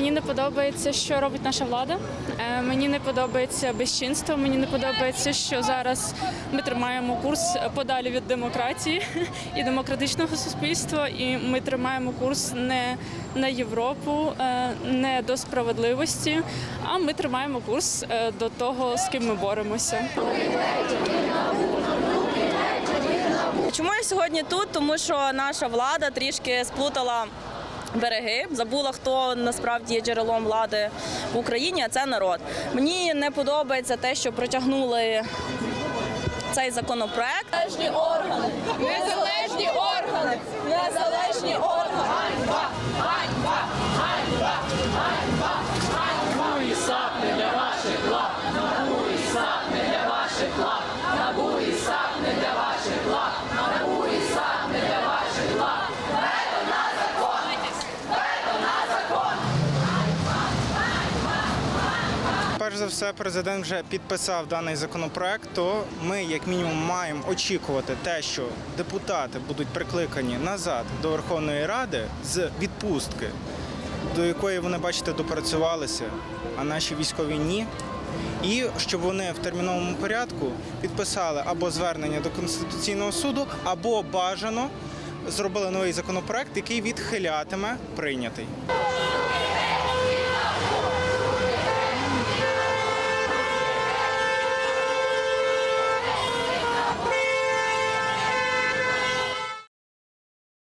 не подобається, що робить наша влада. Е, Мені не подобається безчинство. Мені не подобається, що зараз ми тримаємо курс подалі від демократії і демократичного суспільства. І ми тримаємо курс не на Європу, е, не до справедливості, а ми тримаємо курс е, до того, з ким ми боремося. Чому я сьогодні тут? Тому що наша влада трішки сплутала береги, забула, хто насправді є джерелом влади в Україні, а це народ. Мені не подобається те, що протягнули цей законопроект. Органи, за все, президент вже підписав даний законопроект. То ми, як мінімум, маємо очікувати те, що депутати будуть прикликані назад до Верховної Ради з відпустки, до якої вони, бачите, допрацювалися, а наші військові ні. І щоб вони в терміновому порядку підписали або звернення до Конституційного суду, або бажано зробили новий законопроект, який відхилятиме прийнятий.